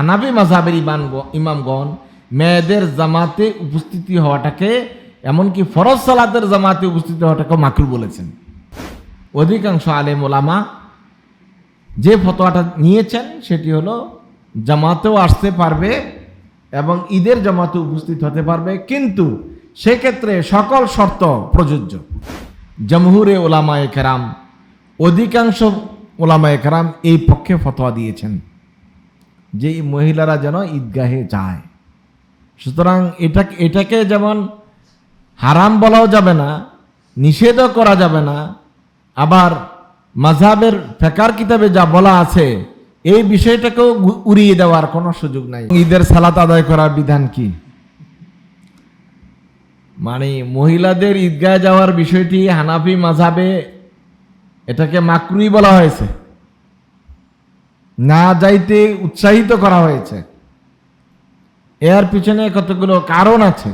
আনাবি মাঝাবের ইমান ইমামগণ মেয়েদের জামাতে উপস্থিতি হওয়াটাকে, এমনকি ফরজ সালাতের জামাতে উপস্থিতি হওয়াটাকে মাকরু বলেছেন। অধিকাংশ আলেম ওলামা যে ফতোয়াটা নিয়েছেন সেটি হলো, জামাতেও আসতে পারবে এবং ঈদের জামাতে উপস্থিত হতে পারবে, কিন্তু সেক্ষেত্রে সকল শর্ত প্রযোজ্য। জমহুরে ওলামায়ে কেরাম, অধিকাংশ ওলামায়ে কেরাম এই পক্ষে ফতোয়া দিয়েছেন। যে মহিলারা যেন ঈদগাহে যায়। সুতরাং এটা এটাকে যেমন হারাম বলাও যাবে না, নিষেধও করা যাবে না, আবার মাঝাবের ফেকার কিতাবে যা বলা আছে, এই বিষয়টাকেও উড়িয়ে দেওয়ার কোনো সুযোগ নাই। ঈদের সালাত আদায় করার বিধান কি? মানে মহিলাদের ঈদগাহে যাওয়ার বিষয়টি হানাফি মাঝাবে এটাকে মাকরুই বলা হয়েছে। না যাইতে উৎসাহিত করা হয়েছে। এর পিছনে কতগুলো কারণ আছে?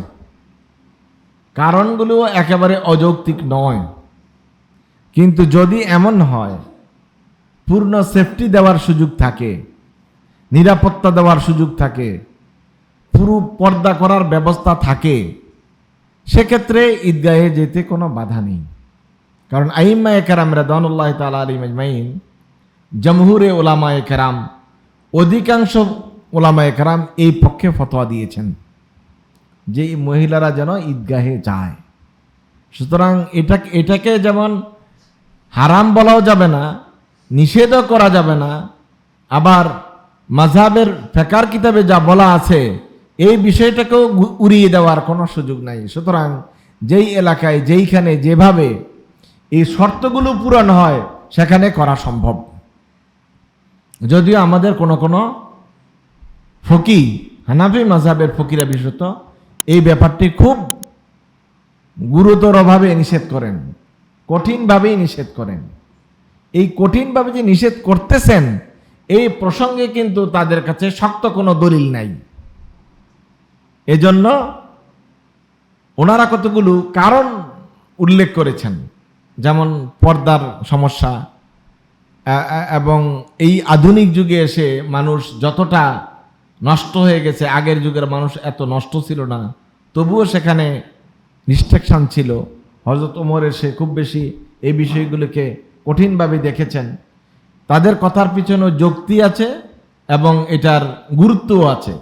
কারণগুলো একেবারে অযৌক্তিক নয়। কিন্তু যদি এমন হয়, পূর্ণ সেফটি দেওয়ার সুযোগ থাকে, নিরাপত্তা দেওয়ার সুযোগ থাকে, পুরো পর্দা করার ব্যবস্থা থাকে, সেক্ষেত্রে ঈদগাহে যেতে কোনো বাধা নেই। কারণ আইম্মা একরাম রাদানুল্লাহ তালা আলী মাজমাইন জমহুরে ওলামায়ে কেরাম, অধিকাংশ ওলামায়ে কেরাম এই পক্ষে ফতোয়া দিয়েছেন যে মহিলারা যেন ঈদগাহে যায়। সুতরাং এটা এটাকে যেমন হারাম বলাও যাবে না, নিষেধও করা যাবে না, আবার মাঝাবের ফেকার কিতাবে যা বলা আছে, এই বিষয়টাকেও উড়িয়ে দেওয়ার কোনো সুযোগ নাই। সুতরাং যেই এলাকায়, যেইখানে, যেভাবে এই শর্তগুলো পূরণ হয়, সেখানে করা সম্ভব। যদিও আমাদের কোনো কোনো ফকি হানাফি মাঝাবের ফকিরা বিশেষত, এই ব্যাপারটি খুব গুরুতরভাবে নিষেধ করেন, কঠিনভাবেই নিষেধ করেন। এই কঠিনভাবে যে নিষেধ করতেছেন, এই প্রসঙ্গে কিন্তু তাদের কাছে শক্ত কোনো দলিল নাই। এজন্য ওনারা কতগুলো কারণ উল্লেখ করেছেন, যেমন পর্দার সমস্যা এবং এই আধুনিক যুগে এসে মানুষ যতটা নষ্ট হয়ে গেছে, আগের যুগের মানুষ এত নষ্ট ছিল না। তবুও সেখানে রিস্ট্রিকশান ছিল। হজরত ওমর এসে খুব বেশি এই বিষয়গুলোকে কঠিনভাবে দেখেছেন। তাদের কথার পিছনেও যুক্তি আছে এবং এটার গুরুত্বও আছে।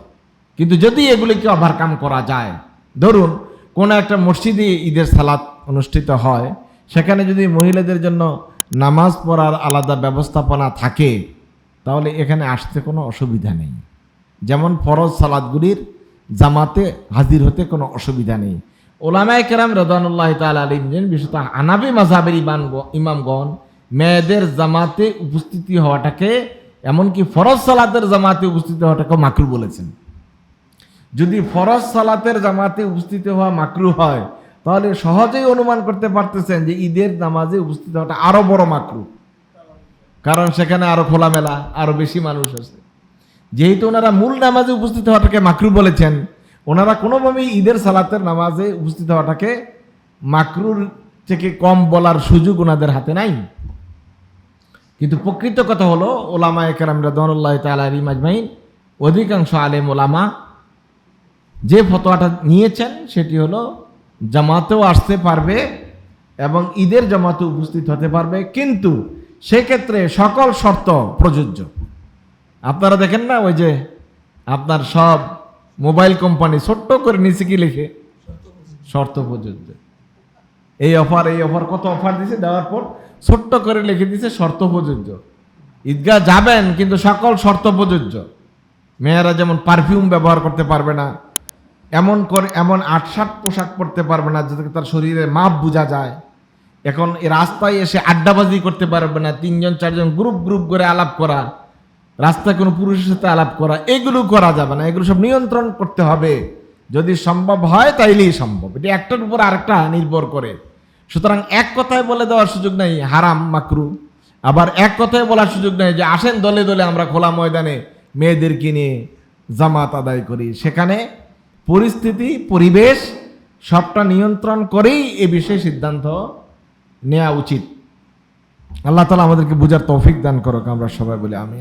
কিন্তু যদি এগুলিকে ওভারকাম করা যায়, ধরুন কোনো একটা মসজিদে ঈদের সালাত অনুষ্ঠিত হয়, সেখানে যদি মহিলাদের জন্য নামাজ পড়ার আলাদা ব্যবস্থাপনা থাকে, তাহলে এখানে আসতে কোনো অসুবিধা নেই। যেমন ফরজ সালাদগুলির জামাতে হাজির হতে কোনো অসুবিধা নেই। ওলামায় কেরাম রদানুল্লাহ তাল আলিম বিশেষত আনাবি মাঝাবের ইমান ইমামগণ, মেয়েদের জামাতে উপস্থিতি হওয়াটাকে, এমনকি ফরজ সালাতের জামাতে উপস্থিত হওয়াটাকে মাকরু বলেছেন। যদি ফরজ সালাতের জামাতে উপস্থিত হওয়া মাকরু হয় তাহলে সহজেই অনুমান করতে পারতেছেন যে ঈদের নামাজে উপস্থিত হওয়াটা আরও বড় মাকরু। কারণ সেখানে আরও খোলামেলা, আরও বেশি মানুষ আছে। যেহেতু ওনারা মূল নামাজে উপস্থিত হওয়াটাকে মাকরু বলেছেন, ওনারা কোনোভাবেই ঈদের সালাতের নামাজে উপস্থিত হওয়াটাকে মাকরুর থেকে কম বলার সুযোগ ওনাদের হাতে নাই। কিন্তু প্রকৃত কথা হলো, ওলামা একরাম রাদুল্লাহ তালা মাজমাইন অধিকাংশ আলেম ওলামা যে ফতোয়াটা নিয়েছেন, সেটি হলো জামাতেও আসতে পারবে এবং ঈদের জামাতে উপস্থিত হতে পারবে। কিন্তু সেক্ষেত্রে সকল শর্ত প্রযোজ্য। আপনারা দেখেন না ওই যে আপনার সব মোবাইল কোম্পানি ছোট্ট করে নিচে কি লিখে? শর্ত প্রযোজ্য। এই অফার এই অফার, কত অফার দিছে দেওয়ার পর ছোট্ট করে লিখে দিছে শর্ত প্রযোজ্য। ঈদগাহ যাবেন, কিন্তু সকল শর্ত প্রযোজ্য। মেয়েরা যেমন পারফিউম ব্যবহার করতে পারবে না এমন করে এমন আটসাট পোশাক পরতে পারবে না যাতে তার শরীরে মাপ বোঝা যায়। এখন রাস্তায় এসে আড্ডাবাজি করতে পারবে না, তিনজন, চারজন গ্রুপ গ্রুপ করে আলাপ করা, রাস্তায় কোনো পুরুষের সাথে আলাপ করা, এগুলো করা যাবে না, এগুলো সব নিয়ন্ত্রণ করতে হবে। যদি সম্ভব হয় তাইলেই সম্ভব। এটা একটার উপর আরেকটা নির্ভর করে। সুতরাং এক কথায় বলে দেওয়ার সুযোগ নেই, হারাম, মাকরু। আবার এক কথায় বলার সুযোগ নেই যে আসেন দলে দলে আমরা খোলা ময়দানে মেয়েদেরকে নিয়ে জামাত আদায় করি। সেখানে পরিস্থিতি, পরিবেশ সবটা নিয়ন্ত্রণ করেই এ বিষয়ে সিদ্ধান্ত নেওয়া উচিত। আল্লাহ তালা আমাদেরকে বুঝার তৌফিক দান করো আমরা সবাই বলি আমি